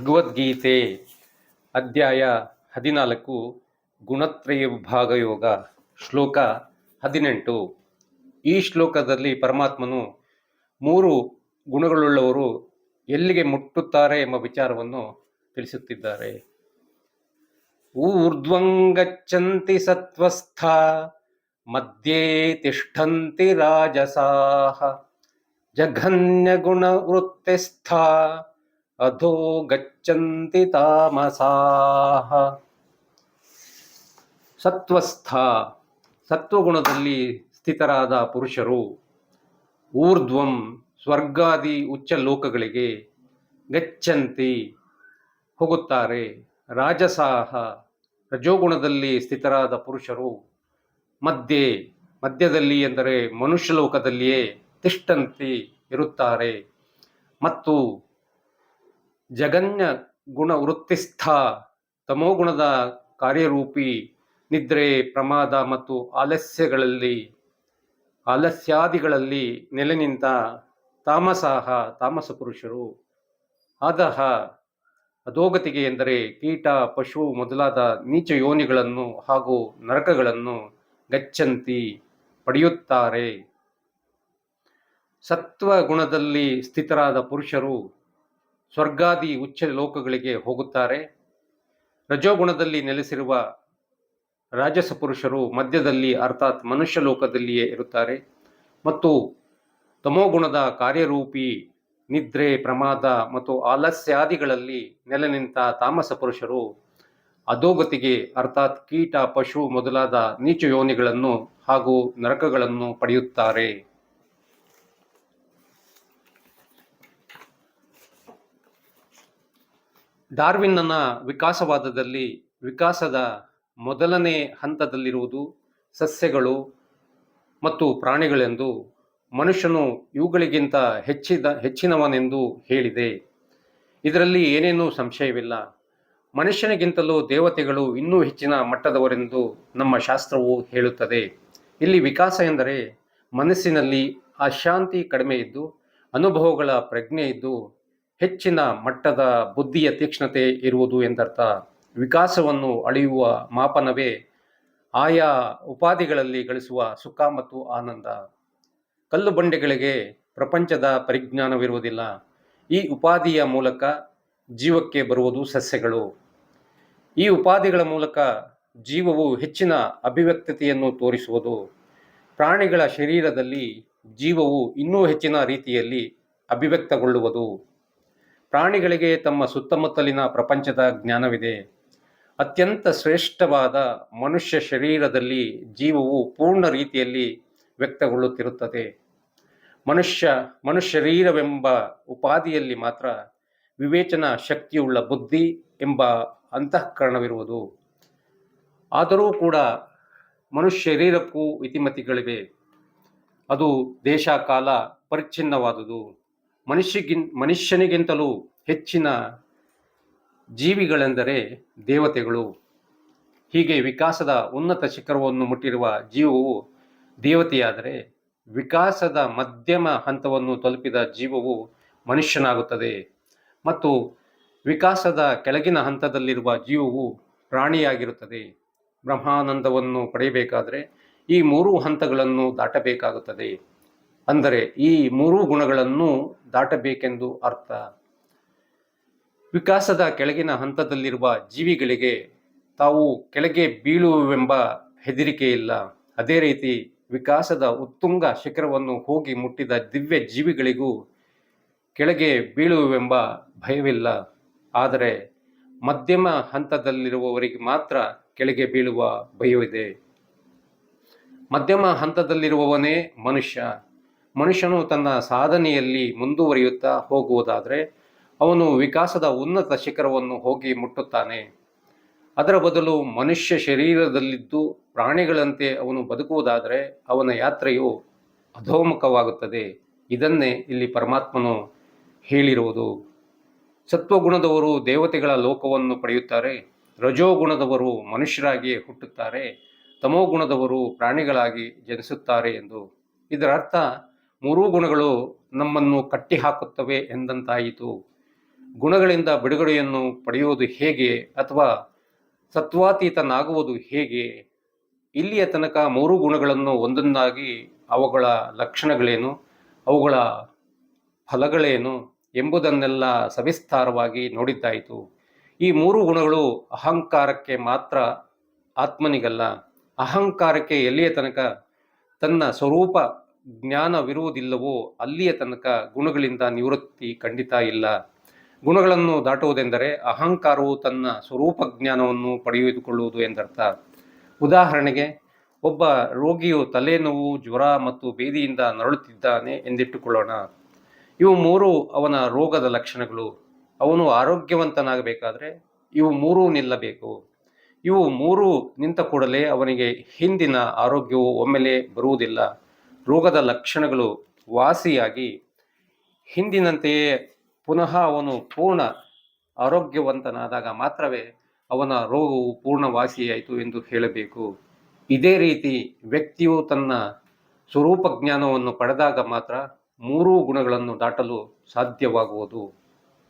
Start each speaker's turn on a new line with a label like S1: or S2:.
S1: ಭಗವದ್ಗೀತೆ ಅಧ್ಯಾಯ ಹದಿನಾಲ್ಕು, ಗುಣತ್ರಯ ವಿಭಾಗ ಯೋಗ ಶ್ಲೋಕ ಹದಿನೆಂಟು. ಈ ಶ್ಲೋಕದಲ್ಲಿ ಪರಮಾತ್ಮನು ಮೂರು ಗುಣಗಳುಳ್ಳವರು ಎಲ್ಲಿಗೆ ಮುಟ್ಟುತ್ತಾರೆ ಎಂಬ ವಿಚಾರವನ್ನು ತಿಳಿಸುತ್ತಿದ್ದಾರೆ. ಊರ್ಧ್ವಂಗಚ್ಚಂತಿ ಸತ್ವಸ್ಥ, ಮಧ್ಯೆ ತಿಷ್ಠಂತಿ ರಾಜಸಾಹ, ಜಘನ್ಯಗುಣವೃತ್ತಿಸ್ಥ ಅಧೋ ಗಚ್ಚಂತಿ ತಾಮಸಾಹ ಸತ್ವಸ್ಥ ಸತ್ವಗುಣದಲ್ಲಿ ಸ್ಥಿತರಾದ ಪುರುಷರು ಊರ್ಧ್ವಂ ಸ್ವರ್ಗಾದಿ ಉಚ್ಚ ಲೋಕಗಳಿಗೆ ಗಚ್ಚಂತಿ ಹೋಗುತ್ತಾರೆ. ರಾಜಸಾಹ, ರಜೋಗುಣದಲ್ಲಿ ಸ್ಥಿತರಾದ ಪುರುಷರು ಮಧ್ಯೆ, ಮಧ್ಯದಲ್ಲಿ ಎಂದರೆ ಮನುಷ್ಯ ಲೋಕದಲ್ಲಿಯೇ ತಿಷ್ಟಂತಿ ಇರುತ್ತಾರೆ. ಮತ್ತು ಜಗನ್ಯ ಗುಣ ವೃತ್ತಿಸ್ಥ ತಮೋಗುಣದ ಕಾರ್ಯರೂಪಿ ನಿದ್ರೆ ಪ್ರಮಾದ ಮತ್ತು ಆಲಸ್ಯಗಳಲ್ಲಿ, ಆಲಸ್ಯಾದಿಗಳಲ್ಲಿ ನೆಲೆ ನಿಂತ ತಾಮಸಾಹ ತಾಮಸ ಪುರುಷರು. ಆದಹ ಅಧೋಗತಿಗೆ ಎಂದರೆ ಕೀಟ, ಪಶು ಮೊದಲಾದ ನೀಚ ಯೋನಿಗಳನ್ನು ಹಾಗೂ ನರಕಗಳನ್ನು ಗಚ್ಚಂತಿ ಪಡೆಯುತ್ತಾರೆ. ಸತ್ವ ಗುಣದಲ್ಲಿ ಸ್ಥಿತರಾದ ಪುರುಷರು ಸ್ವರ್ಗಾದಿ ಉಚ್ಚ ಲೋಕಗಳಿಗೆ ಹೋಗುತ್ತಾರೆ. ರಜೋಗುಣದಲ್ಲಿ ನೆಲೆಸಿರುವ ರಾಜಸ ಪುರುಷರು ಮಧ್ಯದಲ್ಲಿ ಅರ್ಥಾತ್ ಮನುಷ್ಯ ಲೋಕದಲ್ಲಿಯೇ ಇರುತ್ತಾರೆ. ಮತ್ತು ತಮೋಗುಣದ ಕಾರ್ಯರೂಪಿ ನಿದ್ರೆ, ಪ್ರಮಾದ ಮತ್ತು ಆಲಸ್ಯಾದಿಗಳಲ್ಲಿ ನೆಲೆ ನಿಂತ ತಾಮಸ ಪುರುಷರು ಅಧೋಗತಿಗೆ ಅರ್ಥಾತ್ ಕೀಟ, ಪಶು ಮೊದಲಾದ ನೀಚ ಯೋನಿಗಳನ್ನು ಹಾಗೂ ನರಕಗಳನ್ನು ಪಡೆಯುತ್ತಾರೆ. ಡಾರ್ವಿನ್ನನ ವಿಕಾಸವಾದದಲ್ಲಿ ವಿಕಾಸದ ಮೊದಲನೇ ಹಂತದಲ್ಲಿರುವುದು ಸಸ್ಯಗಳು ಮತ್ತು ಪ್ರಾಣಿಗಳೆಂದು ಮನುಷ್ಯನು ಇವುಗಳಿಗಿಂತ ಹೆಚ್ಚಿದ ಹೆಚ್ಚಿನವನೆಂದು ಹೇಳಿದೆ. ಇದರಲ್ಲಿ ಏನೇನೂ ಸಂಶಯವಿಲ್ಲ. ಮನುಷ್ಯನಿಗಿಂತಲೂ ದೇವತೆಗಳು ಇನ್ನೂ ಹೆಚ್ಚಿನ ಮಟ್ಟದವರೆಂದು ನಮ್ಮ ಶಾಸ್ತ್ರವು ಹೇಳುತ್ತದೆ. ಇಲ್ಲಿ ವಿಕಾಸ ಎಂದರೆ ಮನಸ್ಸಿನಲ್ಲಿ ಅಶಾಂತಿ ಕಡಿಮೆ ಇದ್ದು, ಅನುಭವಗಳ ಪ್ರಜ್ಞೆ ಇದ್ದು ಹೆಚ್ಚಿನ ಮಟ್ಟದ ಬುದ್ಧಿಯ ತೀಕ್ಷ್ಣತೆ ಇರುವುದು ಎಂದರ್ಥ. ವಿಕಾಸವನ್ನು ಅಳೆಯುವ ಮಾಪನವೇ ಆಯಾ ಉಪಾಧಿಗಳಲ್ಲಿ ಗಳಿಸುವ ಸುಖ ಮತ್ತು ಆನಂದ. ಕಲ್ಲು ಬಂಡೆಗಳಿಗೆ ಪ್ರಪಂಚದ ಪರಿಜ್ಞಾನವಿರುವುದಿಲ್ಲ. ಈ ಉಪಾಧಿಯ ಮೂಲಕ ಜೀವಕ್ಕೆ ಬರುವುದು ಸಸ್ಯಗಳು. ಈ ಉಪಾಧಿಗಳ ಮೂಲಕ ಜೀವವು ಹೆಚ್ಚಿನ ಅಭಿವ್ಯಕ್ತತೆಯನ್ನು ತೋರಿಸುವುದು. ಪ್ರಾಣಿಗಳ ಶರೀರದಲ್ಲಿ ಜೀವವು ಇನ್ನೂ ಹೆಚ್ಚಿನ ರೀತಿಯಲ್ಲಿ ಅಭಿವ್ಯಕ್ತಗೊಳ್ಳುವುದು. ಪ್ರಾಣಿಗಳಿಗೆ ತಮ್ಮ ಸುತ್ತಮುತ್ತಲಿನ ಪ್ರಪಂಚದ ಜ್ಞಾನವಿದೆ. ಅತ್ಯಂತ ಶ್ರೇಷ್ಠವಾದ ಮನುಷ್ಯ ಶರೀರದಲ್ಲಿ ಜೀವವು ಪೂರ್ಣ ರೀತಿಯಲ್ಲಿ ವ್ಯಕ್ತಗೊಳ್ಳುತ್ತಿರುತ್ತದೆ. ಮನುಷ್ಯ ಮನುಷ್ಯರೀರವೆಂಬ ಉಪಾಧಿಯಲ್ಲಿ ಮಾತ್ರ ವಿವೇಚನಾ ಶಕ್ತಿಯುಳ್ಳ ಬುದ್ಧಿ ಎಂಬ ಅಂತಃಕರಣವಿರುವುದು. ಆದರೂ ಕೂಡ ಮನುಷ್ಯ ಶರೀರಕ್ಕೂ ಇತಿಮತಿಗಳಿವೆ. ಅದು ದೇಶ ಕಾಲ ಪರಿಚ್ಛಿನ್ನವಾದುದು. ಮನುಷ್ಯಗಿನ್, ಮನುಷ್ಯನಿಗಿಂತಲೂ ಹೆಚ್ಚಿನ ಜೀವಿಗಳೆಂದರೆ ದೇವತೆಗಳು. ಹೀಗೆ ವಿಕಾಸದ ಉನ್ನತ ಶಿಖರವನ್ನು ಮುಟ್ಟಿರುವ ಜೀವವು ದೇವತೆಯಾದರೆ ವಿಕಾಸದ ಮಧ್ಯಮ ಹಂತವನ್ನು ತಲುಪಿದ ಜೀವವು ಮನುಷ್ಯನಾಗುತ್ತದೆ. ಮತ್ತು ವಿಕಾಸದ ಕೆಳಗಿನ ಹಂತದಲ್ಲಿರುವ ಜೀವವು ಪ್ರಾಣಿಯಾಗಿರುತ್ತದೆ. ಬ್ರಹ್ಮಾನಂದವನ್ನು ಪಡೆಯಬೇಕಾದರೆ ಈ ಮೂರು ಹಂತಗಳನ್ನು ದಾಟಬೇಕಾಗುತ್ತದೆ. ಅಂದರೆ ಈ ಮೂರು ಗುಣಗಳನ್ನು ದಾಟಬೇಕೆಂದು ಅರ್ಥ. ವಿಕಾಸದ ಕೆಳಗಿನ ಹಂತದಲ್ಲಿರುವ ಜೀವಿಗಳಿಗೆ ತಾವು ಕೆಳಗೆ ಬೀಳುವೆಂಬ ಹೆದರಿಕೆ ಇಲ್ಲ. ಅದೇ ರೀತಿ ವಿಕಾಸದ ಉತ್ತುಂಗ ಶಿಖರವನ್ನು ಹೋಗಿ ಮುಟ್ಟಿದ ದಿವ್ಯ ಜೀವಿಗಳಿಗೂ ಕೆಳಗೆ ಬೀಳುವೆಂಬ ಭಯವಿಲ್ಲ. ಆದರೆ ಮಧ್ಯಮ ಹಂತದಲ್ಲಿರುವವರಿಗೆ ಮಾತ್ರ ಕೆಳಗೆ ಬೀಳುವ ಭಯವಿದೆ. ಮಧ್ಯಮ ಹಂತದಲ್ಲಿರುವವನೇ ಮನುಷ್ಯ. ಮನುಷ್ಯನು ತನ್ನ ಸಾಧನೆಯಲ್ಲಿ ಮುಂದುವರಿಯುತ್ತಾ ಹೋಗುವುದಾದರೆ ಅವನು ವಿಕಾಸದ ಉನ್ನತ ಶಿಖರವನ್ನು ಹೋಗಿ ಮುಟ್ಟುತ್ತಾನೆ. ಅದರ ಬದಲು ಮನುಷ್ಯ ಶರೀರದಲ್ಲಿದ್ದು ಪ್ರಾಣಿಗಳಂತೆ ಅವನು ಬದುಕುವುದಾದರೆ ಅವನ ಯಾತ್ರೆಯು ಅಧೋಮುಖವಾಗುತ್ತದೆ. ಇದನ್ನೇ ಇಲ್ಲಿ ಪರಮಾತ್ಮನು ಹೇಳಿರುವುದು. ಸತ್ವಗುಣದವರು ದೇವತೆಗಳ ಲೋಕವನ್ನು ಪಡೆಯುತ್ತಾರೆ. ರಜೋಗುಣದವರು ಮನುಷ್ಯರಾಗಿ ಹುಟ್ಟುತ್ತಾರೆ. ತಮೋಗುಣದವರು ಪ್ರಾಣಿಗಳಾಗಿ ಜನಿಸುತ್ತಾರೆ ಎಂದು. ಇದರ ಅರ್ಥ ಮೂರೂ ಗುಣಗಳು ನಮ್ಮನ್ನು ಕಟ್ಟಿಹಾಕುತ್ತವೆ ಎಂದಂತಾಯಿತು. ಗುಣಗಳಿಂದ ಬಿಡುಗಡೆಯನ್ನು ಪಡೆಯುವುದು ಹೇಗೆ ಅಥವಾ ಸತ್ವಾತೀತನಾಗುವುದು ಹೇಗೆ? ಇಲ್ಲಿಯ ತನಕ ಮೂರು ಗುಣಗಳನ್ನು ಒಂದೊಂದಾಗಿ ಅವುಗಳ ಲಕ್ಷಣಗಳೇನು, ಅವುಗಳ ಫಲಗಳೇನು ಎಂಬುದನ್ನೆಲ್ಲ ಸವಿಸ್ತಾರವಾಗಿ ನೋಡಿದ್ದಾಯಿತು. ಈ ಮೂರು ಗುಣಗಳು ಅಹಂಕಾರಕ್ಕೆ ಮಾತ್ರ ಆತ್ಮನಿಗಲ್ಲ. ಅಹಂಕಾರಕ್ಕೆ ಎಲ್ಲಿಯ ತನಕ? ತನ್ನ ಸ್ವರೂಪ ಜ್ಞಾನವಿರುವುದಿಲ್ಲವೋ ಅಲ್ಲಿಯ ತನಕ ಗುಣಗಳಿಂದ ನಿವೃತ್ತಿ ಖಂಡಿತ ಇಲ್ಲ. ಗುಣಗಳನ್ನು ದಾಟುವುದೆಂದರೆ ಅಹಂಕಾರವು ತನ್ನ ಸ್ವರೂಪ ಜ್ಞಾನವನ್ನು ಪಡೆದುಕೊಳ್ಳುವುದು ಎಂದರ್ಥ. ಉದಾಹರಣೆಗೆ, ಒಬ್ಬ ರೋಗಿಯು ತಲೆನೋವು, ಜ್ವರ ಮತ್ತು ಬೇದಿಯಿಂದ ನರಳುತ್ತಿದ್ದಾನೆ ಎಂದಿಟ್ಟುಕೊಳ್ಳೋಣ. ಇವು ಮೂರು ಅವನ ರೋಗದ ಲಕ್ಷಣಗಳು. ಅವನು ಆರೋಗ್ಯವಂತನಾಗಬೇಕಾದರೆ ಇವು ಮೂರೂ ನಿಲ್ಲಬೇಕು. ಇವು ಮೂರು ನಿಂತ ಕೂಡಲೇ ಅವನಿಗೆ ಹಿಂದಿನ ಆರೋಗ್ಯವು ಒಮ್ಮೆಲೆ ಬರುವುದಿಲ್ಲ. ರೋಗದ ಲಕ್ಷಣಗಳು ವಾಸಿಯಾಗಿ ಹಿಂದಿನಂತೆಯೇ ಪುನಃ ಅವನು ಪೂರ್ಣ ಆರೋಗ್ಯವಂತನಾದಾಗ ಮಾತ್ರವೇ ಅವನ ರೋಗವು ಪೂರ್ಣ ವಾಸಿಯಾಯಿತು ಎಂದು ಹೇಳಬೇಕು. ಇದೇ ರೀತಿ ವ್ಯಕ್ತಿಯು ತನ್ನ ಸ್ವರೂಪ ಜ್ಞಾನವನ್ನು ಪಡೆದಾಗ ಮಾತ್ರ ಮೂರೂ ಗುಣಗಳನ್ನು ದಾಟಲು ಸಾಧ್ಯವಾಗುವುದು.